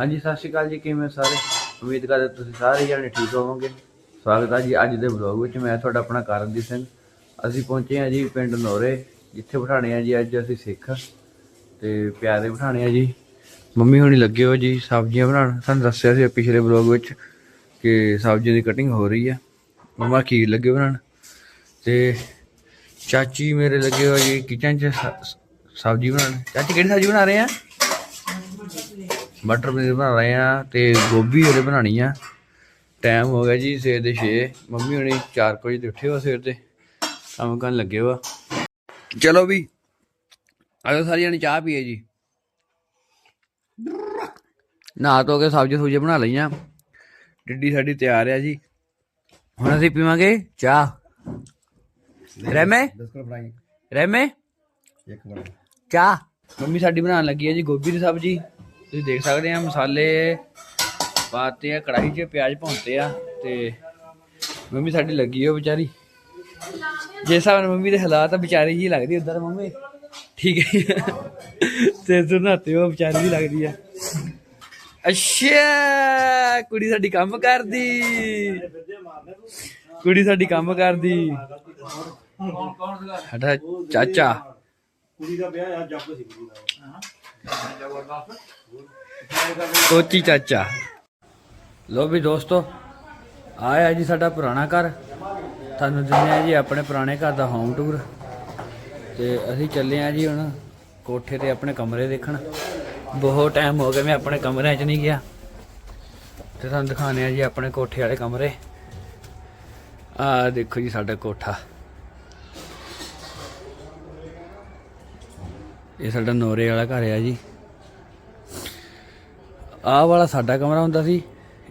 ਹਾਂਜੀ, ਸਤਿ ਸ਼੍ਰੀ ਅਕਾਲ ਜੀ, ਕਿਵੇਂ ਸਾਰੇ? ਉਮੀਦ ਕਰਦੇ ਤੁਸੀਂ ਸਾਰੇ ਜਣੇ ਠੀਕ ਹੋਵੋਗੇ। ਸਵਾਗਤ ਹੈ ਜੀ ਅੱਜ ਦੇ ਵਲੌਗ ਵਿੱਚ। ਮੈਂ ਤੁਹਾਡਾ ਆਪਣਾ ਕਰਨਦੀਪ ਸਿੰਘ। ਅਸੀਂ ਪਹੁੰਚੇ ਹਾਂ ਜੀ ਪਿੰਡ ਨੋਰੇ, ਜਿੱਥੇ ਬਿਠਾਣੇ ਆ ਜੀ ਅੱਜ ਅਸੀਂ ਸਿੱਖ ਤੇ ਪਿਆਰੇ ਬਿਠਾਣੇ ਆ ਜੀ। ਮੰਮੀ ਹੁਣੀ ਲੱਗੇ ਹੋ ਜੀ ਸਬਜ਼ੀਆਂ ਬਣਾਉਣ। ਸਾਨੂੰ ਦੱਸਿਆ ਸੀ ਪਿਛਲੇ ਵਲੌਗ ਵਿੱਚ ਕਿ ਸਬਜ਼ੀਆਂ ਦੀ ਕਟਿੰਗ ਹੋ ਰਹੀ ਆ। ਮਮਾ, ਖੀਰ ਲੱਗੇ ਬਣਾਉਣ। ਤੇ ਚਾਚੀ ਮੇਰੇ ਲੱਗੇ ਹੋ ਜੀ ਕਿਚਨ 'ਚ ਸ- ਸਬਜ਼ੀ ਬਣਾਉਣ। ਚਾਚੀ, ਕਿਹੜੀ ਸਬਜ਼ੀ ਬਣਾ ਰਹੇ ਆ? ਮਟਰ ਪਨੀਰ ਬਣਾ ਰਹੇ ਆ ਤੇ ਗੋਭੀ ਉਹਦੇ ਬਣਾਣੀ ਆ। ਟਾਈਮ ਹੋ ਗਿਆ ਜੀ ਸਵੇਰ ਦੇ 6 ਮੰਮੀ ਹੁਣੀ 4 ਵਜੇ ਤੇ ਉੱਠੇ ਹੋ ਸਵੇਰ ਦੇ। ਕੰਮ ਕਰਨ ਲੱਗੇ ਵਾ। ਚਲੋ ਵੀ ਆਜੋ ਸਾਰੀਆਂ ਨੇ ਚਾਹ ਪੀਏ ਜੀ। ਨਹਾ ਧੋ ਕੇ ਸਬਜ਼ੀ ਸੁਬਜ਼ੀ ਬਣਾ ਲਈਆਂ ਡਿੱਡੀ ਸਾਡੀ ਤਿਆਰ ਆ ਜੀ। ਹੁਣ ਅਸੀਂ ਪੀਵਾਂਗੇ ਚਾਹ। ਰਹਿਮੇ ਰਹਿਮੇ ਇੱਕ ਬਣਾ ਚਾਹ। ਮੰਮੀ ਸਾਡੀ ਬਣਾਉਣ ਲੱਗੀ ਹੈ ਜੀ ਗੋਭੀ ਦੀ ਸਬਜ਼ੀ। ਤੁਸੀਂ ਦੇਖ ਸਕਦੇ ਆ ਮਸਾਲੇ ਪਾਤੇ ਆ, ਕੜਾਹੀ 'ਚ ਪਿਆਜ਼ ਭੁੰਨਤੇ ਆ ਤੇ ਮੰਮੀ ਸਾਡੀ ਲੱਗੀ ਹੋ ਵਿਚਾਰੀ। ਜੇ ਹਿਸਾਬ ਨਾਲ ਮੰਮੀ ਦੇ ਹਾਲਾਤ ਆ, ਵਿਚਾਰੀ ਜੀ ਲੱਗਦੀ ਉਧਰ ਮੰਮੀ। ਠੀਕ ਹੈ ਤੇ ਸੁਣਾਤੇ ਉਹ ਵਿਚਾਰੀ ਜੀ ਲੱਗਦੀ ਆ। ਅੱਛਾ, ਕੁੜੀ ਸਾਡੀ ਕੰਮ ਕਰਦੀ। ਕੁੜੀ ਸਾਡੀ ਕੰਮ ਕਰਦੀ। ਸਾਡਾ ਚਾਚਾ। ਕੁੜੀ ਦਾ ਵਿਆਹ ਆ ਜੱਬ ਸੀ ਕੁੜੀ ਦਾ। ਕੋਚੀ ਚਾਚਾ। ਲੋ ਵੀ ਦੋਸਤੋ ਆਇਆ ਜੀ ਸਾਡਾ ਪੁਰਾਣਾ ਘਰ। ਤੁਹਾਨੂੰ ਦਿੰਦੇ ਆ ਜੀ ਆਪਣੇ ਪੁਰਾਣੇ ਘਰ ਦਾ ਹੋਮ ਟੂਰ ਤੇ ਅਸੀਂ ਚੱਲੇ ਆ ਜੀ ਹੁਣ ਕੋਠੇ ਤੇ ਆਪਣੇ ਕਮਰੇ ਦੇਖਣ। ਬਹੁਤ ਟਾਈਮ ਹੋ ਗਿਆ ਮੈਂ ਆਪਣੇ ਕਮਰਿਆਂ 'ਚ ਨਹੀਂ ਗਿਆ। ਤੇ ਤੁਹਾਨੂੰ ਦਿਖਾਣੇ ਆ ਜੀ ਆਪਣੇ ਕੋਠੇ ਵਾਲੇ ਕਮਰੇ। ਆ ਦੇਖੋ ਜੀ ਸਾਡਾ ਕੋਠਾ। ਇਹ ਸਾਡਾ ਨੋਰੇ ਵਾਲਾ ਘਰ ਆ ਜੀ। ਆਹ ਵਾਲਾ ਸਾਡਾ ਕਮਰਾ ਹੁੰਦਾ ਸੀ,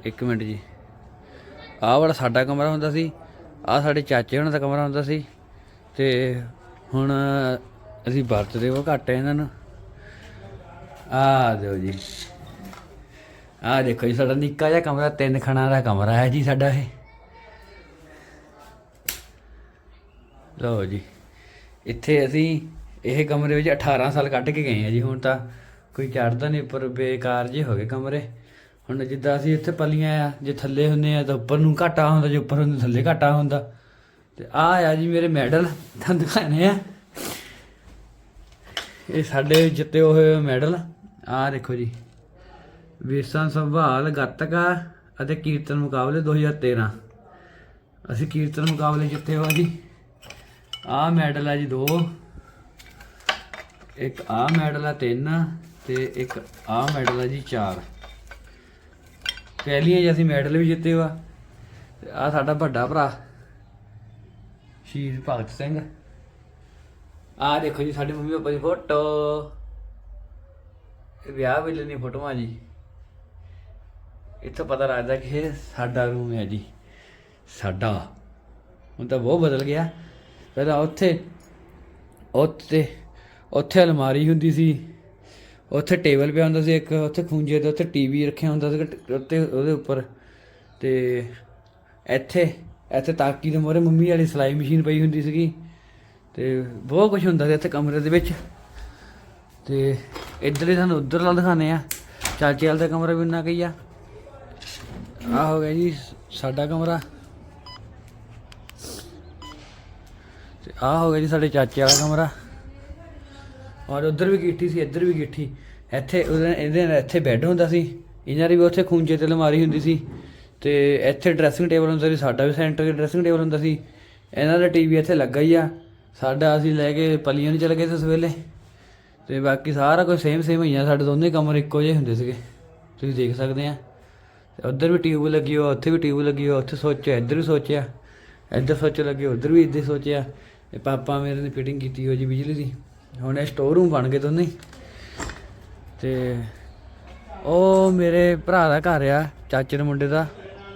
ਇੱਕ ਮਿੰਟ ਜੀ। ਆਹ ਵਾਲਾ ਸਾਡਾ ਕਮਰਾ ਹੁੰਦਾ ਸੀ, ਆਹ ਸਾਡੇ ਚਾਚੇ ਹੁਣਾਂ ਦਾ ਕਮਰਾ ਹੁੰਦਾ ਸੀ ਤੇ ਹੁਣ ਅਸੀਂ ਵਰਤਦੇ ਉਹ ਘੱਟ ਹੈ ਇਹਨਾਂ ਨੂੰ। ਆਹ ਦਿਓ ਜੀ। ਆਹ ਦੇਖੋ ਜੀ, ਸਾਡਾ ਨਿੱਕਾ ਜਿਹਾ ਕਮਰਾ, ਤਿੰਨ ਖਣਾ ਦਾ ਕਮਰਾ ਹੈ ਜੀ ਸਾਡਾ ਇਹ। ਲਓ ਜੀ, ਇੱਥੇ ਅਸੀਂ ਇਹ ਕਮਰੇ ਵਿੱਚ 18 ਸਾਲ ਕੱਢ ਕੇ ਗਏ ਆ ਜੀ, ਹੁਣ ਤਾਂ ਕੋਈ ਚੜਦਾ ਨਹੀਂ ਉੱਪਰ ਬੇਕਾਰ ਜੇ ਹੋ ਗਏ ਕਮਰੇ। ਹੁਣ ਜਿੱਦਾਂ ਅਸੀਂ ਇੱਥੇ ਪੱਲੀਆਂ ਆ, ਜੇ ਥੱਲੇ ਹੁੰਨੇ ਆ ਤਾਂ ਉੱਪਰ ਨੂੰ ਘਾਟਾ ਹੁੰਦਾ, ਜੇ ਉੱਪਰ ਹੁੰਦੇ ਥੱਲੇ ਘਾਟਾ ਹੁੰਦਾ। ਤੇ ਆ ਆ ਜੀ ਮੇਰੇ ਮੈਡਲ ਤੁਹਾਨੂੰ ਦਿਖਾਣੇ ਆ। ਇਹ ਸਾਡੇ ਜਿੱਤੇ ਹੋਏ ਮੈਡਲ। ਆ ਦੇਖੋ ਜੀ। ਵਿਰਸਾ ਸੰਭਾਲ, ਗੱਤਕਾ ਅਤੇ ਕੀਰਤਨ ਮੁਕਾਬਲੇ 2013 ਅਸੀਂ ਕੀਰਤਨ ਮੁਕਾਬਲੇ ਜਿੱਤੇ ਹੋਏ ਜੀ। ਆ ਮੈਡਲ ਆ ਜੀ ਦੋ। ਇੱਕ ਆ ਮੈਡਲ ਆ ਤਿੰਨ। ਤੇ ਇੱਕ ਆ ਮੈਡਲ ਹੈ ਜੀ ਚਾਰ। ਪਹਿਲੀਆਂ ਜੀ ਅਸੀਂ ਮੈਡਲ ਵੀ ਜਿੱਤੇ ਵਾ। ਤੇ ਆ ਸਾਡਾ ਵੱਡਾ ਭਰਾ, ਸ਼ਹੀਦ ਭਗਤ ਸਿੰਘ। ਆ ਦੇਖੋ ਜੀ ਸਾਡੇ ਮੰਮੀ ਪਾਪਾ ਦੀ ਫੋਟੋ। ਵਿਆਹ ਵੇਲੇ ਦੀਆਂ ਫੋਟੋਆਂ ਜੀ। ਇੱਥੋਂ ਪਤਾ ਲੱਗਦਾ ਕਿ ਇਹ ਸਾਡਾ ਰੂਮ ਹੈ ਜੀ। ਸਾਡਾ। ਹੁਣ ਤਾਂ ਬਹੁਤ ਬਦਲ ਗਿਆ। ਪਹਿਲਾਂ ਉੱਥੇ ਉੱਥੇ ਉੱਥੇ ਅਲਮਾਰੀ ਹੁੰਦੀ ਸੀ। ਉੱਥੇ ਟੇਬਲ ਪਿਆ ਹੁੰਦਾ ਸੀ ਇੱਕ, ਉੱਥੇ ਖੂੰਜੇ ਦੇ ਉੱਤੇ ਟੀਵੀ ਰੱਖਿਆ ਹੁੰਦਾ ਸੀ ਉੱਤੇ ਉਹਦੇ ਉੱਪਰ। ਤੇ ਇੱਥੇ ਇੱਥੇ ਤਾਕੀ ਦੇ ਮੋਰੇ ਮੰਮੀ ਵਾਲੀ ਸਿਲਾਈ ਮਸ਼ੀਨ ਪਈ ਹੁੰਦੀ ਸੀਗੀ। ਤੇ ਬਹੁਤ ਕੁਝ ਹੁੰਦਾ ਸੀ ਇੱਥੇ ਕਮਰੇ ਦੇ ਵਿੱਚ। ਤੇ ਇੱਧਰ ਹੀ ਸਾਨੂੰ ਉੱਧਰ ਨਾਲ ਦਿਖਾਣੇ ਆ। ਚਾਚੇ ਵਾਲ ਦਾ ਕਮਰਾ ਵੀ ਇੰਨਾ ਕਈ ਆ। ਆ ਹੋ ਗਿਆ ਜੀ ਸਾਡਾ ਕਮਰਾ। ਤੇ ਆ ਹੋ ਗਿਆ ਜੀ ਸਾਡੇ ਚਾਚੇ ਵਾਲਾ ਕਮਰਾ। ਔਰ ਉਧਰ ਵੀ ਗਿੱਠੀ ਸੀ, ਇੱਧਰ ਵੀ ਗਿੱਠੀ। ਇੱਥੇ ਉਹਦੇ ਇਹਦੇ ਨਾਲ ਇੱਥੇ ਬੈੱਡ ਹੁੰਦਾ ਸੀ। ਇਹਨਾਂ ਦੀ ਵੀ ਉੱਥੇ ਖੂੰਜੇ ਤੇ ਅਲਮਾਰੀ ਹੁੰਦੀ ਸੀ। ਤੇ ਇੱਥੇ ਡਰੈਸਿੰਗ ਟੇਬਲ ਹੁੰਦਾ ਸੀ, ਸਾਡਾ ਵੀ ਸੈਂਟਰ ਡਰੈਸਿੰਗ ਟੇਬਲ ਹੁੰਦਾ ਸੀ। ਇਹਨਾਂ ਦਾ ਟੀਵੀ ਇੱਥੇ ਲੱਗਾ ਹੀ ਆ। ਸਾਡਾ ਅਸੀਂ ਲੈ ਕੇ ਪਲੀਆਂ ਨੂੰ ਚਲੇ ਗਏ ਸੀ ਉਸ ਵੇਲੇ। ਤੇ ਬਾਕੀ ਸਾਰਾ ਕੁਝ ਸੇਮ ਸੇਮ ਹੀ ਆ ਸਾਡੇ ਦੋਨੇ ਕਮਰੇ ਇੱਕੋ ਜਿਹੇ ਹੁੰਦੇ ਸੀਗੇ। ਤੁਸੀਂ ਦੇਖ ਸਕਦੇ ਆ। ਤੇ ਉੱਧਰ ਵੀ ਟਿਊਬ ਲੱਗੀ ਹੋ ਉੱਥੇ ਵੀ ਟਿਊਬ ਲੱਗੀ ਹੋ ਉੱਥੇ ਸੋਚਿਆ, ਇੱਧਰ ਵੀ ਸੋਚਿਆ। ਇੱਧਰ ਸੋਚ ਲੱਗੀ, ਉੱਧਰ ਵੀ ਇੱਧਰ ਸੋਚਿਆ। ਤੇ ਪਾਪਾ ਮੇਰੇ ਨੇ ਫਿਟਿੰਗ ਕੀਤੀ ਹੋ ਜੀ ਬਿਜਲੀ ਦੀ। ਹੁਣ ਇਹ ਸਟੋਰ ਰੂਮ ਬਣ ਗਏ ਦੋਨੇ ਹੀ। ਤੇ ਉਹ ਮੇਰੇ ਭਰਾ ਦਾ ਘਰ ਆ, ਚਾਚੇ ਦੇ ਮੁੰਡੇ ਦਾ,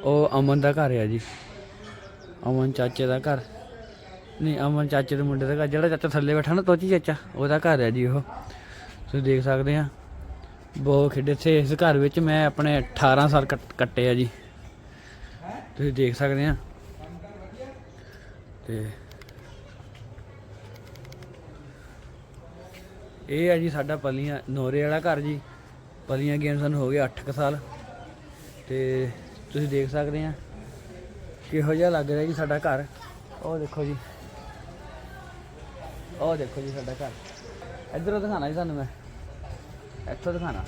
ਉਹ ਅਮਨ ਦਾ ਘਰ ਆ ਜੀ। ਅਮਨ ਚਾਚੇ ਦਾ ਘਰ। ਨਹੀਂ, ਅਮਨ ਚਾਚੇ ਦੇ ਮੁੰਡੇ ਦਾ ਘਰ, ਜਿਹੜਾ ਚਾਚਾ ਥੱਲੇ ਬੈਠਾ ਨਾ, ਤੋਚੀ ਚਾਚਾ, ਉਹਦਾ ਘਰ ਆ ਜੀ ਉਹ। ਤੁਸੀਂ ਦੇਖ ਸਕਦੇ ਆ। ਬਹੁਤ ਖੇਡੇ ਸੀ ਇਸ ਘਰ ਵਿੱਚ ਮੈਂ ਆਪਣੇ 18 ਸਾਲ ਕੱਟ- ਕੱਟੇ ਆ ਜੀ। ਤੁਸੀਂ ਦੇਖ ਸਕਦੇ ਆ। ਤੇ ਇਹ ਆ ਜੀ ਸਾਡਾ ਪਲੀਆਂ ਨੋਰੇ ਵਾਲਾ ਘਰ ਜੀ। ਪਲੀਆਂ ਨੂੰ ਸਾਨੂੰ ਹੋ ਗਏ 8 ਸਾਲ। ਤੇ ਤੁਸੀਂ ਦੇਖ ਸਕਦੇ ਆ ਕਿਹੋ ਜਿਹਾ ਲੱਗ ਰਿਹਾ ਜੀ ਸਾਡਾ ਘਰ। ਉਹ ਦੇਖੋ ਜੀ। ਉਹ ਦੇਖੋ ਜੀ ਸਾਡਾ ਘਰ। ਇੱਧਰੋਂ ਦਿਖਾਣਾ ਜੀ ਤੁਹਾਨੂੰ ਮੈਂ। ਇੱਥੋਂ ਦਿਖਾਣਾ।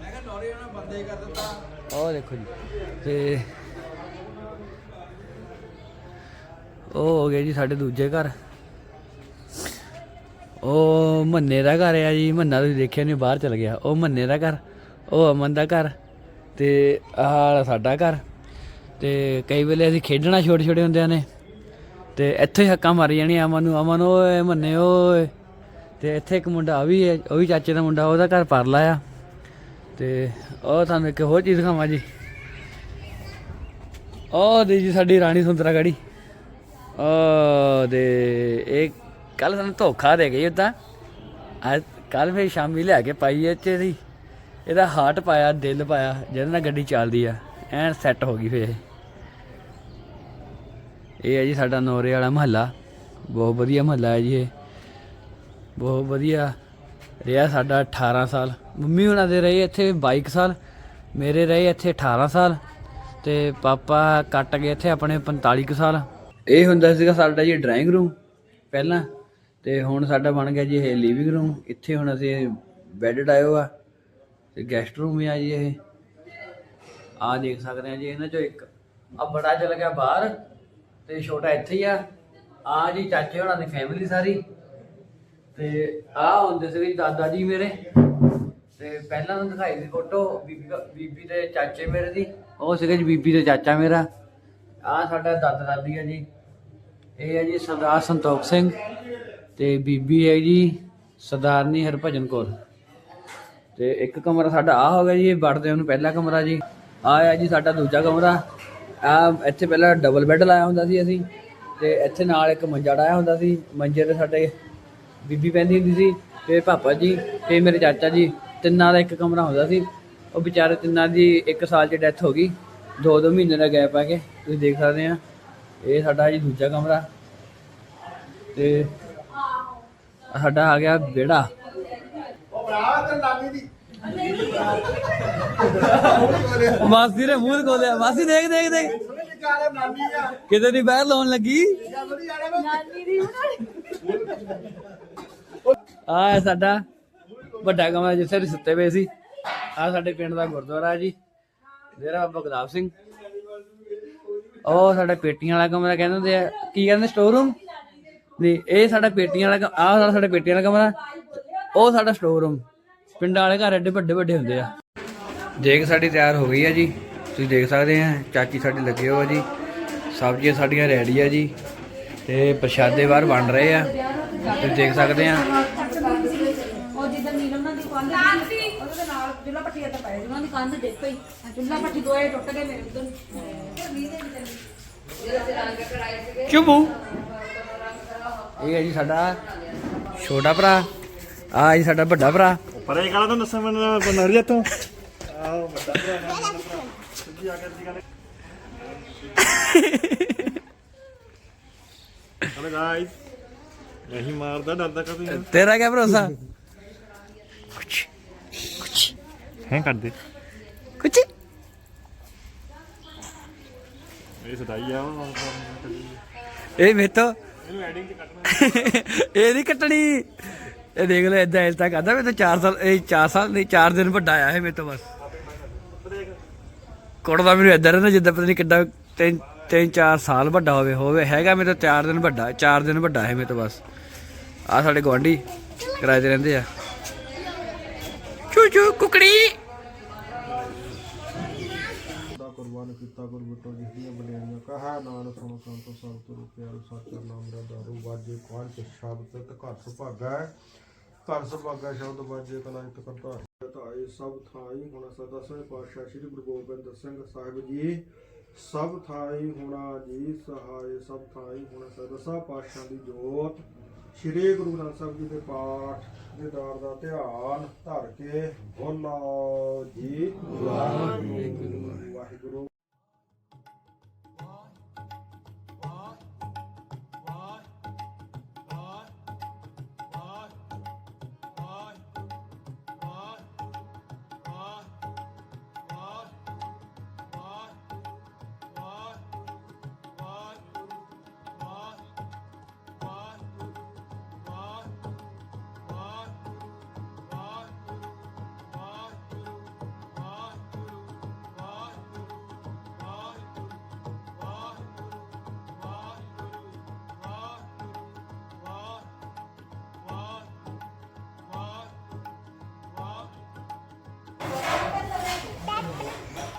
ਮੈਂ ਕਿਹਾ ਲੋਰੀ ਉਹਨਾਂ ਬੰਦੇ ਕਰ ਦਿੱਤਾ। ਉਹ ਦੇਖੋ ਜੀ। ਤੇ ਉਹ ਹੋ ਗਿਆ ਜੀ ਸਾਡੇ ਦੂਜੇ ਘਰ। ਉਹ ਮੰਨੇ ਦਾ ਘਰ ਆ ਜੀ, ਮੰਨਾ ਤੁਸੀਂ ਦੇਖਿਆ ਨਹੀਂ, ਬਾਹਰ ਚਲ ਗਿਆ। ਉਹ ਮੰਨੇ ਦਾ ਘਰ, ਉਹ ਅਮਨ ਦਾ ਘਰ ਤੇ ਆਹ ਸਾਡਾ ਘਰ। ਤੇ ਕਈ ਵੇਲੇ ਅਸੀਂ ਖੇਡਣਾ ਛੋਟੇ ਛੋਟੇ ਹੁੰਦਿਆਂ ਨੇ। ਤੇ ਇੱਥੇ ਹੱਕਾਂ ਮਾਰੀ ਜਾਣੀਆਂ ਅਮਨ ਨੂੰ। ਅਮਨ, ਓਏ, ਮੰਨੇ, ਓਏ। ਤੇ ਇੱਥੇ ਇੱਕ ਮੁੰਡਾ ਆ ਵੀ ਹੈ, ਉਹ ਵੀ ਚਾਚੇ ਦਾ ਮੁੰਡਾ, ਉਹਦਾ ਘਰ ਪਰਲਾ ਆ। ਤੇ ਉਹ ਤੁਹਾਨੂੰ ਇੱਕ ਹੋਰ ਚੀਜ਼ ਦਿਖਾਵਾਂ ਜੀ। ਉਹ ਦੇ ਜੀ ਸਾਡੀ ਰਾਣੀ ਸੁੰਦਰਾ ਗੜੀ ਉਹ ਦੇ, ਇਹ ਕੱਲ ਸਾਨੂੰ ਧੋਖਾ ਦੇ ਗਈ ਉਦਾਂ ਅੱਜ ਕੱਲ ਫੇਰ ਸ਼ਾਮੀ ਲੈ ਕੇ ਪਾਈ ਇਹ ਚ ਇਹਦੀ ਇਹਦਾ ਹਾਰਟ ਪਾਇਆ, ਦਿਲ ਪਾਇਆ, ਜਿਹਦੇ ਨਾਲ ਗੱਡੀ ਚੱਲਦੀ ਆ। ਐਨ ਸੈੱਟ ਹੋ ਗਈ ਫੇਰ ਇਹ। ਹੈ ਜੀ ਸਾਡਾ ਨੋਰੇ ਵਾਲਾ ਮਹੱਲਾ। ਬਹੁਤ ਵਧੀਆ ਮਹੱਲਾ ਹੈ ਜੀ ਇਹ। ਬਹੁਤ ਵਧੀਆ ਰਿਹਾ ਸਾਡਾ 18 ਸਾਲ। ਮੰਮੀ ਹੁਣਾਂ ਦੇ ਰਹੇ ਇੱਥੇ 22 ਸਾਲ। ਮੇਰੇ ਰਹੇ ਇੱਥੇ 18 ਸਾਲ। ਤੇ ਪਾਪਾ ਕੱਟ ਗਏ ਇੱਥੇ ਆਪਣੇ 45 ਕੁ ਸਾਲ। ਇਹ ਹੁੰਦਾ ਸੀਗਾ ਸਾਡਾ ਜੀ ਡਰਾਇੰਗ ਰੂਮ ਪਹਿਲਾਂ ਤੇ ਹੁਣ ਸਾਡਾ ਬਣ ਗਿਆ ਜੀ ਇਹ ਲਿਵਿੰਗ ਰੂਮ ਇੱਥੇ ਹੁਣ ਅਸੀਂ ਬੈੱਡ ਡਾਇਓ ਆ ਤੇ ਗੈਸਟ ਰੂਮ ਆ ਜੀ ਇਹ। ਆ ਦੇਖ ਸਕਦੇ ਆ ਜੀ ਇਹਨਾਂ ਚੋਂ ਇੱਕ। ਆ ਬੜਾ ਚਲ ਗਿਆ ਬਾਹਰ ਤੇ ਛੋਟਾ ਇੱਥੇ ਹੀ ਆ। ਆ ਜੀ ਚਾਚੇ ਹੋਣਾ ਦੀ ਫੈਮਿਲੀ ਸਾਰੀ। ਤੇ ਆ ਹੁੰਦੇ ਸੀਗੇ ਜੀ ਦਾਦਾ ਜੀ ਮੇਰੇ। ਤੇ ਪਹਿਲਾਂ ਨੂੰ ਦਿਖਾਈ ਸੀ ਫੋਟੋ ਬੀਬੀ ਦਾ- ਬੀਬੀ ਦੇ ਚਾਚੇ ਮੇਰੇ ਦੀ। ਉਹ ਸੀਗੇ ਜੀ ਬੀਬੀ ਤੇ ਚਾਚਾ ਮੇਰਾ। ਆ ਸਾਡਾ ਦਾਦਾ ਦਾਦੀ ਆ ਜੀ। ਇਹ ਆ ਜੀ ਸਰਦਾਰ ਸੰਤੋਖ ਸਿੰਘ। ਤੇ ਬੀਬੀ ਹੈ ਜੀ ਸਰਦਾਰਨੀ ਹਰਭਜਨ ਕੌਰ। ਤੇ ਇੱਕ ਕਮਰਾ ਸਾਡਾ ਆ ਹੋ ਗਿਆ ਜੀ ਵੜਦੇ ਉਹਨੂੰ ਪਹਿਲਾ ਕਮਰਾ ਜੀ। ਆ ਹੈ ਜੀ ਸਾਡਾ ਦੂਜਾ ਕਮਰਾ। ਆ ਇੱਥੇ ਪਹਿਲਾਂ ਡਬਲ ਬੈੱਡ ਲਾਇਆ ਹੁੰਦਾ ਸੀ ਅਸੀਂ, ਤੇ ਇੱਥੇ ਨਾਲ ਇੱਕ ਮੰਜਾ ਡਾਇਆ ਹੁੰਦਾ ਸੀ। ਮੰਜੇ ਤੇ ਸਾਡੇ ਬੀਬੀ ਪੈਂਦੀ ਹੁੰਦੀ ਸੀ, ਤੇ ਪਾਪਾ ਜੀ, ਤੇ ਮੇਰੇ ਚਾਚਾ ਜੀ, ਤਿੰਨਾਂ ਦਾ ਇੱਕ ਕਮਰਾ ਹੁੰਦਾ ਸੀ। ਉਹ ਵਿਚਾਰੇ ਤਿੰਨਾਂ ਦੀ ਇੱਕ ਸਾਲ 'ਚ ਡੈਥ ਹੋ ਗਈ। ਦੋ ਦੋ ਮਹੀਨੇ ਦਾ ਗੈਪ ਆ ਕੇ, ਤੁਸੀਂ ਦੇਖ ਸਕਦੇ ਆ। ਇਹ ਸਾਡਾ ਜੀ ਦੂਜਾ ਕਮਰਾ। ਤੇ ਸਾਡਾ ਆ ਗਿਆ ਵਿਹੜਾ। ਮਾਸੀ ਨੇ ਮੂੰਹ ਖੋਲਿਆ ਮਾਸੀ ਦੇਖ ਦੇਖ ਦੇਖ। ਆ ਕਿਤੇ ਦੀ ਬਾਹਰ ਲਾਉਣ ਲੱਗੀ? ਆ ਸਾਡਾ ਵੱਡਾ ਕਮਰਾ ਜਿੱਥੇ ਅਸੀਂ ਸੁੱਤੇ ਪਏ ਸੀ। ਆ ਸਾਡੇ ਪਿੰਡ ਦਾ ਗੁਰਦੁਆਰਾ ਜੀ। ਮੇਰਾ ਬਾਬਾ ਗੁਲਾਬ ਸਿੰਘ। ਉਹ ਸਾਡਾ ਪੇਟੀਆਂ ਵਾਲਾ ਕਮਰਾ ਕਹਿੰਦੇ ਹੁੰਦੇ ਆ। ਕੀ ਕਹਿੰਦੇ ਸਟੋਰ ਰੂਮ ਨਹੀਂ ਇਹ ਸਾਡਾ ਪੇਟੀਆਂ ਵਾਲਾ ਆ ਸਾਡਾ ਸਾਡਾ ਪੇਟੀਆਂ ਵਾਲਾ ਕਮਰਾ ਉਹ ਸਾਡਾ ਸਟੋਰ ਰੂਮ ਪਿੰਡਾਂ ਵਾਲੇ ਘਰ ਐਡੇ ਵੱਡੇ ਵੱਡੇ ਹੁੰਦੇ ਆ। ਦੇਖ ਸਾਡੀ ਤਿਆਰ ਹੋ ਗਈ ਆ ਜੀ। ਤੁਸੀਂ ਦੇਖ ਸਕਦੇ ਆ ਚਾਚੀ ਸਾਡੀ ਲੱਗੇ ਹੋ ਆ ਜੀ। ਸਬਜ਼ੀਆਂ ਸਾਡੀਆਂ ਰੈਡੀ ਆ ਜੀ। ਤੇ ਪ੍ਰਸ਼ਾਦੇ ਬਾਹਰ ਬਣ ਰਹੇ ਆ। ਤੁਸੀਂ ਦੇਖ ਸਕਦੇ ਆ। ਉਹ ਜਿੱਦਾਂ ਨੀਲਮ ਨਾਲ ਦੀ ਕੰਧ ਸੀ ਉਹਦੇ ਦੇ ਨਾਲ ਚੁੱਲਾ ਪੱਟੀ ਤੇ ਪਏ ਉਹਨਾਂ ਦੀ ਕੰਧ ਦੇਖੋ ਹੀ ਚੁੱਲਾ ਪੱਟੀ ਦੋਏ ਟੁੱਟ ਗਏ ਮੇਰੇ ਉਧਰ। ਚੁਬੂ ਇਹ ਹੈ ਜੀ ਸਾਡਾ ਛੋਟਾ ਭਰਾ। ਆ ਜੀ ਸਾਡਾ ਵੱਡਾ ਭਰਾ। ਪਰੇ ਕਾਲਾ ਤਾਂ ਦੱਸਾਂ ਮੈਨੂੰ ਬਨਰੀਆ ਤੋਂ ਆਹ ਵੱਡਾ ਭਰਾ ਸਿੱਧੀ ਆ ਕੇ ਦੀ ਗੱਲ ਹਲੋ ਗਾਇਸ ਨਹੀਂ ਮਾਰਦਾ ਡਰਦਾ ਕਦੋਂ ਯਾਰ ਤੇਰਾ ਕੀ ਭਰੋਸਾ? ਹੈ ਕਰਦੇ। ਕੁਛ। ਇਹ ਸਦਾਈ ਆ ਉਹ ਇਹ ਮੇਤੋ ਇਹਨੂੰ ਐਡਿੰਗ ਚ ਕੱਟਣਾ। ਇਹ ਨਹੀਂ ਕੱਟਣੀ। ਇਹ ਦੇਖ ਲੈ ਇਦਾਂ ਇਲਤਾ ਕਰਦਾ ਮੈਂ ਤਾਂ 4 ਸਾਲ, ਇਹ 4 ਸਾਲ ਨਹੀਂ 4 ਦਿਨ ਵੱਡਾ ਆਇਆ ਹੈ ਮੇਰੇ ਤੋਂ ਬਸ। ਕੁੜਦਾ ਮੈਨੂੰ ਇਦਾਂ ਰਹਿੰਦਾ ਜਿੱਦਾਂ ਪਤਾ ਨਹੀਂ ਕਿੱਡਾ, ਤਿੰਨ ਤਿੰਨ, ਚਾਰ ਸਾਲ ਵੱਡਾ ਹੋਵੇ ਹੋਵੇ, ਹੈਗਾ ਮੇਰੇ ਤੋਂ 4 ਦਿਨ ਵੱਡਾ 4 ਦਿਨ ਵੱਡਾ ਹੈ ਮੇਰੇ ਤੋਂ ਬਸ। ਆ ਸਾਡੇ ਗਵਾਂਢੀ ਕਿਰਾਏ ਤੇ ਰਹਿੰਦੇ ਆ। ਚੂ ਚੂ, ਕੁਕੜੀ ਦਾ ਕੁਰਬਾਨ ਕੀਤਾ ਗੁਰਬਟੋ ਜਿਸ ਦੀਆਂ ਬਲਿਆਈਆਂ ਕਹਾ ਨਾਨਕ, ਸੁਣ ਸੰਤੋ ਸਭ ਤੁਰ ਪਿਆਰ ਸਾਚਾ ਨਾਮ ਦਾ ਦਾਰੂ ਵਾਜੇ ਕੋਣ ਚ ਸ਼ਬਦ, ਤੇ ਘਰ ਸੁਭਾਗਾ ਘਰ ਸੁਭਾਗਾ ਸ਼ਬਦ ਵਾਜੇ, ਕਲਾ ਕਰਤਾ ਧਾਈ ਸਭ ਥਾਈ ਹੁਣ ਸਦਾ ਸੋਏ ਪਾਤਸ਼ਾਹ ਸ੍ਰੀ ਗੁਰੂ ਗੋਬਿੰਦ ਸਿੰਘ ਸਾਹਿਬ ਜੀ। ਸਭ ਥਾਈ ਹੁਣਾ ਜੀ ਸਹਾਇ ਸਭ ਥਾਈ ਹੁਣ ਸਦਾ ਸਾ ਪਾਤਸ਼ਾਹ ਦੀ ਜੋਤ। ਸ੍ਰੀ ਗੁਰੂ ਗ੍ਰੰਥ ਸਾਹਿਬ ਜੀ ਦੇ ਪਾਠ ਦੇ ਦਾਰ ਦਾ ਧਿਆਨ ਧਰ ਕੇ ਬੋਲੋ ਜੀ। ਵਾਹਿਗੁਰੂ। ਵਾਹਿਗੁਰੂ।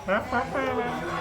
哈哈哈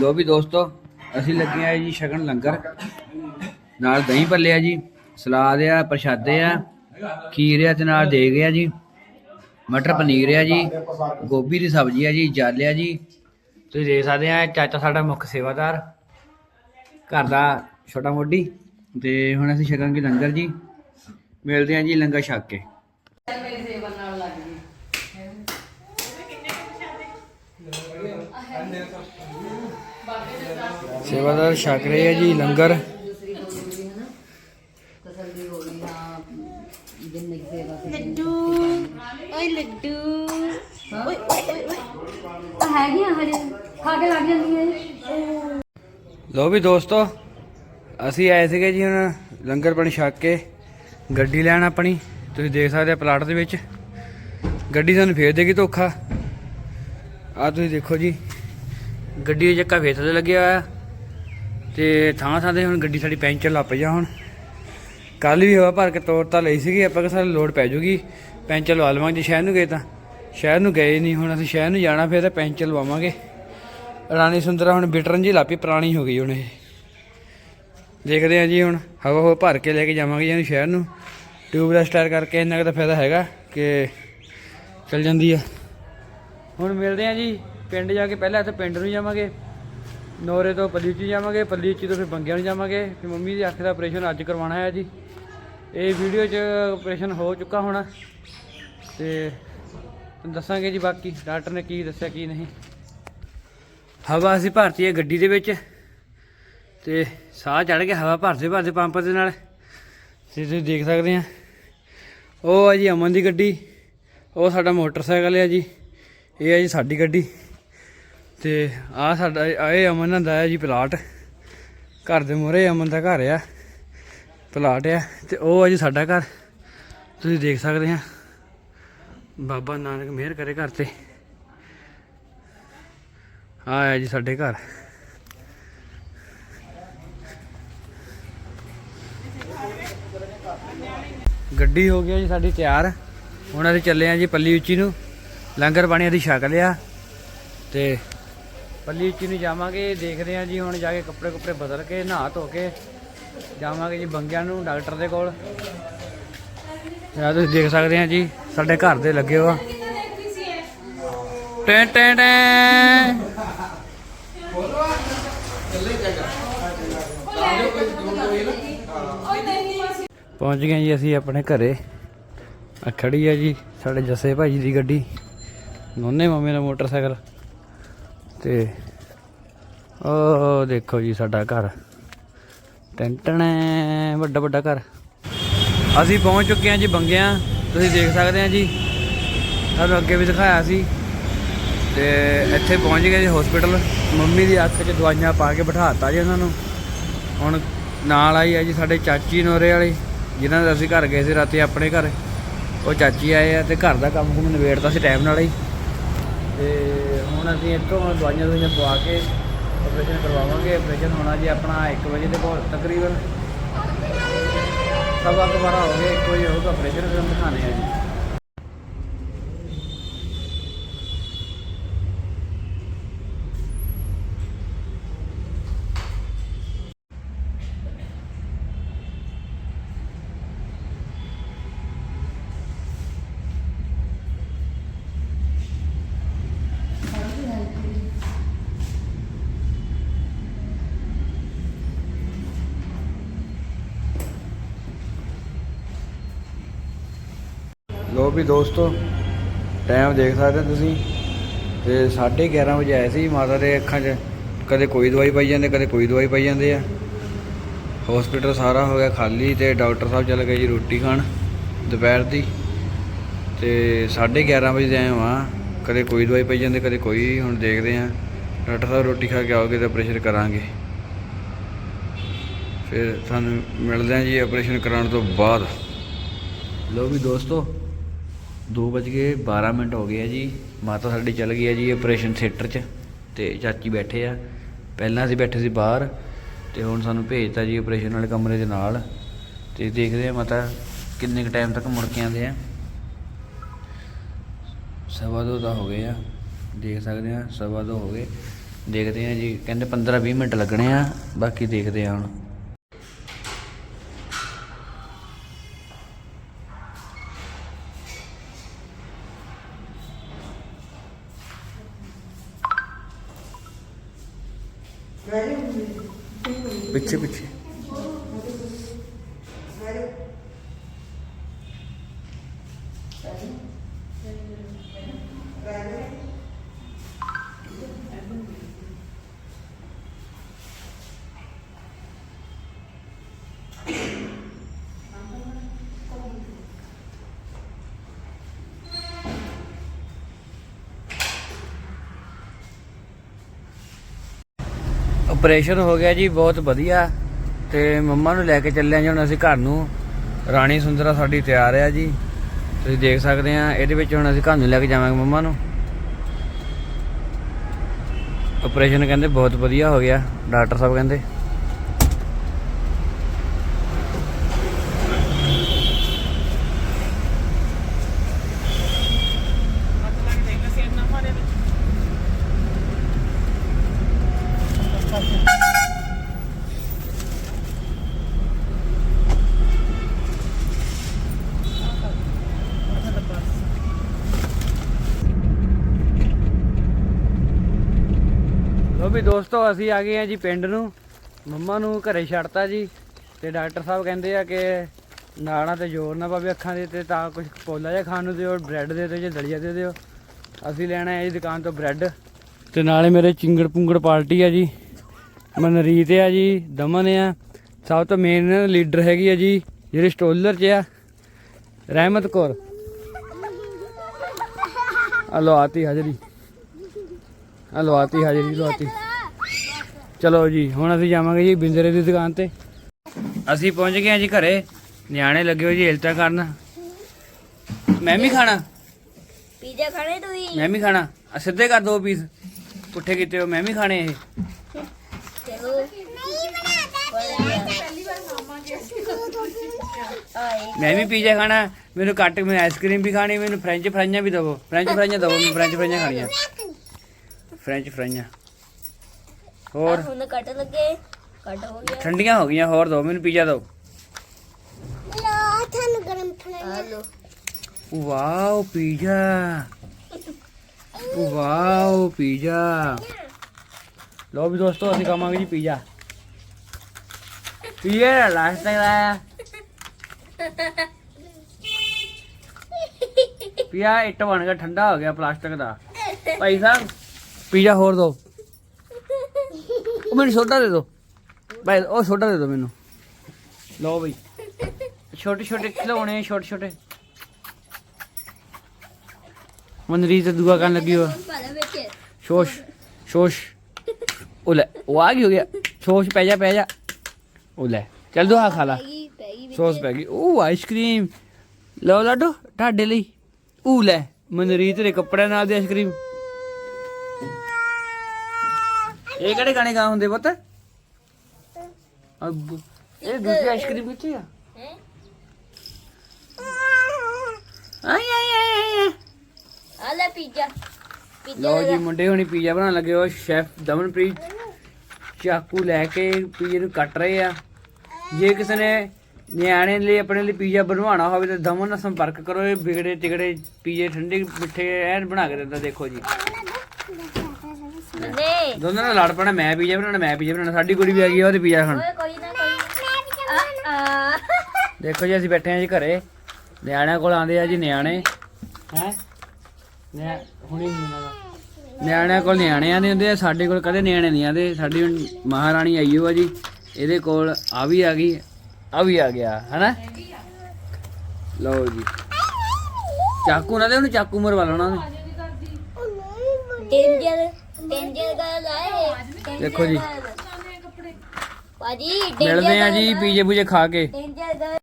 ਲੋ ਵੀ ਦੋਸਤੋ, ਅਸੀਂ ਲੱਗੇ ਆ ਜੀ ਸ਼ਗਨ ਲੰਗਰ। ਨਾਲ ਦਹੀਂ ਭੱਲੇ ਆ ਜੀ, ਸਲਾਦ ਆ, ਪ੍ਰਸ਼ਾਦੇ ਆ, ਖੀਰ ਆ ਤੇ ਨਾਲ ਦੇ ਗਿਆ ਜੀ, ਮਟਰ ਪਨੀਰ ਆ ਜੀ, ਗੋਭੀ ਦੀ ਸਬਜ਼ੀ ਆ ਜੀ, ਜਲ ਜੀ। ਤੁਸੀਂ ਦੇਖ ਸਕਦੇ ਆ, ਚਾਚਾ ਸਾਡਾ ਮੁੱਖ ਸੇਵਾਦਾਰ, ਘਰ ਦਾ ਛੋਟਾ ਮੋਢੀ। ਤੇ ਹੁਣ ਅਸੀਂ ਛਕਾਂਗੇ ਲੰਗਰ ਜੀ। ਮਿਲਦੇ ਆ ਜੀ ਲੰਗਰ ਛਕ ਕੇ। ਸੇਵਾਦਾਰ ਛਕ ਰਹੇ ਆ ਜੀ ਲੰਗਰ। ਓਏ ਲੱਡੂ। ਓਏ ਓਏ ਓਏ ਆ ਹੈਗੀਆਂ ਹਜੇ ਖਾ ਕੇ ਲੱਗ ਜਾਂਦੀਆਂ ਨੇ ਲੋ ਵੀ ਦੋਸਤੋ ਅਸੀਂ ਆਏ ਸੀਗੇ ਜੀ ਹੁਣ ਲੰਗਰ ਪਾਣੀ ਛਕ ਕੇ ਗੱਡੀ ਲੈਣ ਆਪਣੀ ਤੁਸੀਂ ਦੇਖ ਸਕਦੇ ਆ ਪਲਾਟ ਦੇ ਵਿੱਚ। ਗੱਡੀ ਸਾਨੂੰ ਫੇਰ ਦੇਗੀ ਧੋਖਾ। ਆ ਤੁਸੀਂ ਦੇਖੋ ਜੀ ਗੱਡੀ ਦੇ ਚੱਕਾ ਫੇਰ ਥੱਲੇ ਲੱਗਿਆ ਹੋਇਆ। ਤੇ ਥਾਂ ਥਾਂ ਤੇ ਹੁਣ ਗੱਡੀ ਸਾਡੀ ਪੈਂਚਰ ਲੱਗ ਪਈ ਆ ਹੁਣ। ਕੱਲ ਵੀ ਹਵਾ ਭਰ ਕੇ ਤੋੜ ਤਾਂ ਲਈ ਸੀਗੀ, ਆਪਾਂ ਕਿ ਸਾਨੂੰ ਲੋਡ ਪੈ ਜੂਗੀ। ਪੈਂਚਰ ਲਵਾ ਲਵਾਂਗੇ ਜੇ ਸ਼ਹਿਰ ਨੂੰ ਗਏ ਤਾਂ। ਸ਼ਹਿਰ ਨੂੰ ਗਏ ਨਹੀਂ ਹੁਣ ਅਸੀਂ ਸ਼ਹਿਰ ਨੂੰ ਜਾਣਾ ਫਿਰ ਤਾਂ ਪੈਂਚਰ ਲਵਾਵਾਂਗੇ। ਰਾਣੀ ਸੁੰਦਰਾ ਹੁਣ ਬਿਟਰਨ ਜੀ ਲਾਪੀ ਪੁਰਾਣੀ ਹੋ ਗਈ ਹੁਣ ਇਹ। ਦੇਖਦੇ ਆ ਜੀ ਹੁਣ, ਹਵਾ ਹਵਾ ਭਰ ਕੇ ਲੈ ਕੇ ਜਾਵਾਂਗੇ ਇਹਨੂੰ ਸ਼ਹਿਰ ਨੂੰ। ਟਿਊਬਲੈਸ ਟਾਇਰ ਕਰਕੇ ਇੰਨਾ ਕੁ ਤਾਂ ਫਾਇਦਾ ਹੈਗਾ ਕਿ ਚੱਲ ਜਾਂਦੀ ਆ। ਹੁਣ ਮਿਲਦੇ ਆ ਜੀ, ਪਿੰਡ ਜਾ ਕੇ ਪਹਿਲਾਂ ਇੱਥੇ ਪਿੰਡ ਨੂੰ ਜਾਵਾਂਗੇ। ਨੌਰੇ ਤੋਂ ਪਲੀਚੀ ਜਾਵਾਂਗੇ ਪਲੀਚੀ ਤੋਂ ਫਿਰ ਬੰਗਿਆਂ ਨੂੰ ਜਾਵਾਂਗੇ। ਫਿਰ ਮੰਮੀ ਦੀ ਅੱਖ ਦਾ ਆਪਰੇਸ਼ਨ ਅੱਜ ਕਰਵਾਉਣਾ ਹੈ ਜੀ। ਇਹ ਵੀਡੀਓ 'ਚ ਆਪਰੇਸ਼ਨ ਹੋ ਚੁੱਕਾ ਹੋਣਾ। ਤੇ ਦੱਸਾਂਗੇ ਜੀ ਬਾਕੀ, ਡਾਕਟਰ ਨੇ ਕੀ ਦੱਸਿਆ, ਕੀ ਨਹੀਂ। ਹਵਾ ਅਸੀਂ ਭਰਤੀ ਹੈ ਗੱਡੀ ਦੇ ਵਿੱਚ। ਤੇ ਸਾਹ ਚੜ ਗਿਆ, ਹਵਾ ਭਰਦੇ ਭਰਦੇ ਪੰਪ ਦੇ ਨਾਲ। ਤੇ ਤੁਸੀਂ ਦੇਖ ਸਕਦੇ ਆ। ਉਹ ਆ ਜੀ ਅਮਨ ਦੀ ਗੱਡੀ। ਉਹ ਸਾਡਾ ਮੋਟਰਸਾਈਕਲ ਹੈ ਜੀ। ਇਹ ਹੈ ਜੀ ਸਾਡੀ ਗੱਡੀ। ਤੇ ਆ ਸਾਡਾ ਇਹ ਅਮਨ ਦਾ ਹੈ ਜੀ ਪਲਾਟ ਘਰ ਦੇ ਮੂਹਰੇ ਅਮਨ ਦਾ ਘਰ ਆ। ਪਲਾਟ ਆ ਤੇ ਉਹ ਆ ਜੀ ਸਾਡਾ ਘਰ। ਤੁਸੀਂ ਦੇਖ ਸਕਦੇ ਆ। ਬਾਬਾ ਨਾਨਕ ਮਿਹਰ ਕਰੇ ਘਰ ਤੇ। ਆ ਹੈ ਜੀ ਸਾਡੇ ਘਰ। ਗੱਡੀ ਹੋ ਗਈ ਜੀ ਸਾਡੀ ਤਿਆਰ। ਹੁਣ ਅਸੀਂ ਚੱਲੇ ਆ ਜੀ ਪੱਲੀ ਉੱਚੀ ਨੂੰ। ਲੰਗਰ ਪਾਣੀ ਅਸੀਂ ਛਕ ਲਿਆ। ਤੇ ਪੱਲੀ ਉੱਚੀ ਨੂੰ ਜਾਵਾਂਗੇ, ਦੇਖਦੇ ਹਾਂ ਜੀ ਹੁਣ ਜਾ ਕੇ ਕੱਪੜੇ ਕੁੱਪੜੇ ਬਦਲ ਕੇ, ਨਹਾ ਧੋ ਕੇ ਜਾਵਾਂਗੇ ਜੀ ਬੰਗਿਆਂ ਨੂੰ, ਡਾਕਟਰ ਦੇ ਕੋਲ। ਯਾ ਤੁਸੀਂ ਦੇਖ ਸਕਦੇ ਆ ਜੀ, ਸਾਡੇ ਘਰ ਦੇ ਲੱਗੇ ਹੋਆ ਟੈਂ ਟੈਂ ਟੈਂ। ਪਹੁੰਚ ਗਏ ਜੀ ਅਸੀਂ ਆਪਣੇ ਘਰੇ। ਆ ਖੜੀ ਆ ਜੀ, ਸਾਡੇ ਜੱਸੇ ਭਾਜੀ ਦੀ ਗੱਡੀ। ਨੋਨੇ ਮਾਮੇ ਦਾ ਮੋਟਰਸਾਈਕਲ। ਤੇ ਉਹ ਦੇਖੋ ਜੀ ਸਾਡਾ ਘਰ। ਟੈਂਟਣੇ ਵੱਡਾ ਵੱਡਾ ਘਰ। ਅਸੀਂ ਪਹੁੰਚ ਚੁੱਕੇ ਹਾਂ ਜੀ ਬੰਗਿਆਂ। ਤੁਸੀਂ ਦੇਖ ਸਕਦੇ ਆ ਜੀ। ਤੁਹਾਨੂੰ ਅੱਗੇ ਵੀ ਦਿਖਾਇਆ ਸੀ। ਤੇ ਇੱਥੇ ਪਹੁੰਚ ਗਏ ਜੀ ਹਸਪੀਟਲ ਮੰਮੀ ਦੀ ਅੱਖ 'ਚ ਦਵਾਈਆਂ ਪਾ ਕੇ ਬਿਠਾਤਾ ਜੀ ਉਹਨਾਂ ਨੂੰ। ਹੁਣ ਨਾਲ ਆਈ ਹੈ ਜੀ ਸਾਡੇ ਚਾਚੀ ਨੋਰੇ ਵਾਲੀ, ਜਿਨ੍ਹਾਂ ਦੇ ਅਸੀਂ ਘਰ ਗਏ ਸੀ ਰਾਤੀ ਆਪਣੇ ਘਰ। ਉਹ ਚਾਚੀ ਆਏ ਆ ਤੇ ਘਰ ਦਾ ਕੰਮ ਕੁਮ ਨਿਬੇੜਤਾ ਸੀ ਟਾਈਮ ਨਾਲ ਹੀ। ਤੇ ਹੁਣ ਅਸੀਂ ਇੱਥੋਂ ਦਵਾਈਆਂ ਦਵਾਈਆਂ ਪਵਾ ਕੇ ਆਪਰੇਸ਼ਨ ਕਰਵਾਵਾਂਗੇ। ਆਪਰੇਸ਼ਨ ਹੋਣਾ ਜੀ ਆਪਣਾ 1 ਵਜੇ ਦੇ ਕੋਲ ਤਕਰੀਬਨ। ਸਵਾ ਕੁ ਬਾਰਾਂ ਹੋ ਗਏ 1 ਵਜੇ ਹੋਊਗਾ ਆਪਰੇਸ਼ਨ ਫਿਰ ਦਿਖਾਣੇ ਆ ਜੀ। ਦੋਸਤੋ ਟਾਈਮ ਦੇਖ ਸਕਦੇ ਹੋ ਤੁਸੀਂ। ਤੇ 11:30 ਵਜੇ ਆਏ ਸੀ ਮਾਤਾ ਦੇ ਅੱਖਾਂ 'ਚ। ਕਦੇ ਕੋਈ ਦਵਾਈ ਪਾਈ ਜਾਂਦੇ, ਕਦੇ ਕੋਈ ਦਵਾਈ ਪਾਈ ਜਾਂਦੇ ਆ। ਹਸਪੀਟਲ ਸਾਰਾ ਹੋ ਗਿਆ ਖਾਲੀ ਤੇ ਡਾਕਟਰ ਸਾਹਿਬ ਚਲੇ ਗਏ ਜੀ ਰੋਟੀ ਖਾਣ ਦੁਪਹਿਰ ਦੀ। ਤੇ 11:30 ਵਜੇ ਦੇ ਆਏ ਹਾਂ। ਕਦੇ ਕੋਈ ਦਵਾਈ ਪਾਈ ਜਾਂਦੇ, ਕਦੇ ਕੋਈ ਹੁਣ ਦੇਖਦੇ ਆ ਡਾਕਟਰ ਸਾਹਿਬ ਰੋਟੀ ਖਾ ਕੇ ਆਓਗੇ ਤਾਂ ਆਪਰੇਸ਼ਨ ਕਰਾਂਗੇ। ਫਿਰ ਤੁਹਾਨੂੰ ਮਿਲਦੇ ਆ ਜੀ ਆਪਰੇਸ਼ਨ ਕਰਾਉਣ ਤੋਂ ਬਾਅਦ। ਲੋ ਵੀ ਦੋਸਤੋ 2:12 ਮਿੰਟ ਹੋ ਗਏ ਆ ਜੀ। ਮਾਤਾ ਸਾਡੀ ਚੱਲ ਗਈ ਹੈ ਜੀ ਆਪਰੇਸ਼ਨ ਥੀਏਟਰ 'ਚ ਤੇ ਚਾਚੀ ਬੈਠੇ ਆ। ਪਹਿਲਾਂ ਅਸੀਂ ਬੈਠੇ ਸੀ ਬਾਹਰ ਤੇ ਹੁਣ ਸਾਨੂੰ ਭੇਜਤਾ ਜੀ ਆਪਰੇਸ਼ਨ ਵਾਲੇ ਕਮਰੇ ਦੇ ਨਾਲ। ਤੇ ਦੇਖਦੇ ਆ ਮਾਤਾ ਕਿੰਨੇ ਕ ਟਾਈਮ ਤੱਕ ਮੁੜ ਕੇ ਆਉਂਦੇ ਆ। ਸਵਾ ਦੋ ਤਾਂ ਹੋ ਗਏ ਆ। ਦੇਖ ਸਕਦੇ ਆ, ਸਵਾ ਦੋ ਹੋ ਗਏ। ਦੇਖਦੇ ਆ ਜੀ, ਕਹਿੰਦੇ 15 20 ਮਿੰਟ ਲੱਗਣੇ ਆ। ਬਾਕੀ ਦੇਖਦੇ ਆ ਹੁਣ। activity. ਆਪਰੇਸ਼ਨ ਹੋ ਗਿਆ ਜੀ, ਬਹੁਤ ਵਧੀਆ। ਤੇ ਮੰਮਾ ਨੂੰ ਲੈ ਕੇ ਚੱਲੇ ਜੀ, ਹੁਣ ਅਸੀਂ ਘਰ ਨੂੰ। ਰਾਣੀ ਸੁੰਦਰਾ ਸਾਡੀ ਤਿਆਰ ਆ ਜੀ। ਤੁਸੀਂ ਦੇਖ ਸਕਦੇ ਆ, ਇਹਦੇ ਵਿੱਚ ਹੁਣ ਅਸੀਂ ਘਰ ਨੂੰ ਲੈ ਕੇ ਜਾਵਾਂਗੇ ਮੰਮਾ ਨੂੰ। ਆਪਰੇਸ਼ਨ ਕਹਿੰਦੇ ਬਹੁਤ ਵਧੀਆ ਹੋ ਗਿਆ, ਡਾਕਟਰ ਸਾਹਿਬ ਕਹਿੰਦੇ ਲੋ ਵੀ ਦੋਸਤੋ, ਅਸੀਂ ਆ ਗਏ ਆ ਜੀ ਪਿੰਡ ਨੂੰ। ਮੰਮਾ ਨੂੰ ਘਰੇ ਛੱਡਤਾ ਜੀ ਤੇ ਡਾਕਟਰ ਸਾਹਿਬ ਕਹਿੰਦੇ ਆ ਕਿ ਨਾੜਾਂ ਤੇ ਜ਼ੋਰ ਨਾ ਪਵੇ ਅੱਖਾਂ ਦੇ ਤੇ ਤਾਂ ਕੁਝ ਪੋਲਾ ਜਿਹਾ ਖਾਣ ਨੂੰ ਦਿਓ, ਬ੍ਰੈਡ ਦੇ ਦਿਓ ਜਾਂ ਦਲੀਆ ਦੇ ਦਿਓ। ਅਸੀਂ ਲੈਣਾ ਹੈ ਜੀ ਦੁਕਾਨ ਤੋਂ ਬ੍ਰੈਡ। ਤੇ ਨਾਲੇ ਮੇਰੇ ਚਿੰਗੜ ਪੁੰਗੜ ਪਾਰਟੀ ਆ ਜੀ। ਮਨਰੀਤ ਆ ਜੀ, ਦਮਨ ਆ। ਸਭ ਤੋਂ ਮੇਨ ਲੀਡਰ ਹੈਗੀ ਆ ਜੀ, ਜਿਹੜੇ ਸਟੋਲਰ 'ਚ ਆ। ਰਹਿਮਤ ਕੌਰ। ਆ ਲਓ ਆਤੀ ਹਾਜ਼ਰੀ। ਆ ਲਵਾਤੀ ਹਾਜ਼ਰੀ ਲਵਾਤੀ ਚਲੋ ਜੀ ਹੁਣ ਅਸੀਂ ਜਾਵਾਂਗੇ ਜੀ ਬਿੰਦਰੇ ਦੀ ਦੁਕਾਨ ਤੇ। ਅਸੀਂ ਪਹੁੰਚ ਗਏ ਹਾਂ ਜੀ ਘਰੇ। ਨਿਆਣੇ ਲੱਗੇ ਹੋਏ ਜੀ ਇਲਤਾ ਕਰਨ। ਮੈਂ ਵੀ ਖਾਣਾ। ਪੀਜ਼ਾ ਖਾਣੇ ਤੁਸੀਂ? ਮੈਂ ਵੀ ਖਾਣਾ। ਆ ਸਿੱਧੇ ਕਰ ਦੋ ਪੀਸ। ਪੁੱਠੇ ਕੀਤੇ ਹੋ ਮੈਂ ਵੀ ਖਾਣੇ ਇਹ। ਚਲੋ। ਮੈਂ ਵੀ ਪੀਜ਼ਾ ਖਾਣਾ। ਮੈਨੂੰ ਕੱਟ ਮੈਂ ਆਈਸਕ੍ਰੀਮ ਵੀ ਖਾਣੀ ਮੈਨੂੰ ਫ੍ਰੈਂਚ ਫਰਾਈਆਂ ਵੀ ਦਿਵੋ। ਫ੍ਰੈਂਚ ਫਰਾਈਆਂ ਦਿਵੋ ਮੈਂ ਫ੍ਰੈਂਚ ਫਰਾਈਆਂ ਖਾਣੀਆਂ। ਫ੍ਰੈਂਚ ਫਰਾਈਆਂ। ਹੋਰ? ਹੁਣ ਕੱਟ ਲੱਗੇ। ਕੱਟ ਹੋ ਗਿਆ। ਠੰਡੀਆਂ ਹੋ ਗਈਆਂ ਹੋਰ ਦਿਓ ਮੈਨੂੰ ਪੀਜ਼ਾ ਦਿਓ ਲੋ ਤੁਹਾਨੂੰ ਗਰਮ ਖਾਣਾ ਲੋ ਵਾਓ ਪੀਜ਼ਾ। Wow pizza. ਲੋ ਵੀ ਦੋਸਤੋ ਅਸੀਂ ਖਾਵਾਂਗੇ ਜੀ ਪੀਜ਼ਾ। ਪੀਜ਼ਾ ਲਾਸਟ ਤੱਕ ਆਇਆ। ਪੀਜ਼ਾ ਇੱਟ ਬਣ ਗਿਆ ਠੰਡਾ ਹੋ ਗਿਆ ਪਲਾਸਟਿਕ ਦਾ। ਭਾਈ ਸਾਹਿਬ ਪੀਜ਼ਾ ਹੋਰ ਦਿਓ ਉਹ ਮੈਨੂੰ ਛੋਟਾ ਦੇ ਦਿਓ ਭਾਈ ਉਹ ਛੋਟਾ ਦੇ ਦਿਓ ਮੈਨੂੰ। ਲਓ ਬਈ। ਛੋਟੇ ਛੋਟੇ ਖਿਡੌਣੇ ਛੋਟੇ ਛੋਟੇ। ਮਨਰੀਤ ਦੁਆ ਕਰਨ ਲੱਗੀ ਹੋ ਸ਼ੋਸ਼ ਸ਼ੋਸ਼। ਉਹ ਲੈ, ਉਹ ਆ ਗਈ, ਹੋ ਗਿਆ। ਸ਼ੋਸ਼ ਪੈ ਜਾ ਪੈ ਜਾ। ਉਹ ਲੈ, ਚੱਲ ਦੋ ਆ ਖਾ ਲਾ ਸੌਸ ਪੈ ਗਈ। ਉਹ ਆਈਸਕ੍ਰੀਮ। ਲਓ ਲਾਡੋ, ਤੁਹਾਡੇ ਲਈ। ਉਹ ਲੈ, ਮਨਰੀਤ ਦੇ ਕੱਪੜਿਆਂ ਨਾਲ ਦੀ ਆਈਸਕ੍ਰੀਮ। ਇਹ ਕਿਹੜੇ ਗਾਣੇ ਗਾ ਹੁੰਦੇ ਪੁੱਤ? ਅੱਬੂ ਇਹ ਦੂਜੀ ਆਈਸਕ੍ਰੀਮ ਕਿੱਥੇ ਆ? ਹੈਂ? ਆਈ ਆਈ ਆਈ ਆਈ। ਆ ਲੈ ਪੀਜ਼ਾ। ਪੀਜ਼ਾ ਲਓ ਜੀ ਮੁੰਡੇ ਹੁਣੀ ਪੀਜ਼ਾ ਬਣਾਉਣ ਲੱਗੇ ਹੋ ਸ਼ੈਫ ਦਮਨਪ੍ਰੀਤ ਚਾਕੂ ਲੈ ਕੇ ਪੀਜ਼ੇ ਨੂੰ ਕੱਟ ਰਹੇ ਆ। ਜੇ ਕਿਸੇ ਨੇ ਨਿਆਣੇ ਲਈ ਆਪਣੇ ਲਈ ਪੀਜ਼ਾ ਬਣਵਾਉਣਾ ਹੋਵੇ ਤਾਂ ਦਮਨ ਨਾਲ ਸੰਪਰਕ ਕਰੋ ਇਹ ਵਿਗੜੇ ਤਿਗੜੇ ਪੀਜ਼ੇ ਠੰਡੇ ਮਿੱਠੇ ਐਨ ਬਣਾ ਕੇ ਦਿੰਦਾ ਦੇਖੋ ਜੀ। ਨੇ ਦੋਨਾਂ ਨਾਲ ਲੜ ਪੈਣਾ ਮੈਂ ਪੀਜ਼ਾ ਬਣਾਉਣਾ ਮੈਂ ਪੀਜ਼ਾ ਬਣਾਉਣਾ ਸਾਡੀ ਕੁੜੀ ਵੀ ਆ ਗਈ ਆ ਉਹਦੇ ਪੀਜ਼ਾ ਖਾਣ। ਓਏ ਕੋਈ ਨਾ ਕੋਈ ਆ ਆ ਦੇਖੋ ਜੀ ਅਸੀਂ ਬੈਠੇ ਹਾਂ ਜੀ ਘਰੇ। ਨਿਆਣਿਆਂ ਕੋਲ ਆਂਦੇ ਆ ਜੀ ਨਿਆਣੇ। ਹੈ? ਨਿਆ ਹੁਣੀ ਇਹਨਾਂ ਦਾ ਨਿਆਣਿਆਂ ਕੋਲ ਨਿਆਣੇ ਆਂਦੇ ਹੁੰਦੇ ਆ ਸਾਡੇ ਕੋਲ ਕਦੇ ਨਿਆਣੇ ਨਹੀਂ ਆਂਦੇ ਸਾਡੀ ਹੁਣ ਮਹਾਰਾਣੀ ਆਈ ਹੋ ਆ ਜੀ ਇਹਦੇ ਕੋਲ ਆ ਵੀ ਆ ਗਈ ਆ ਵੀ ਆ ਗਿਆ ਹਨਾ? ਲਓ ਜੀ। ਚਾਕੂ ਨਾ ਦੇ ਉਹਨੂੰ ਚਾਕੂ ਮਰਵਾ ਲੈਣਾ ਉਹਨੇ। ਡੇਂਜਰ ਡੇਂਜਰ ਗੱਲ ਆਏ ਦੇਖੋ ਜੀ। ਭਾਜੀ ਮਿਲਦੇ ਆ ਜੀ ਪੀਜੇ ਪੂਜੇ ਖਾ ਕੇ। ਡੇਂਜਰ ਗੱਲ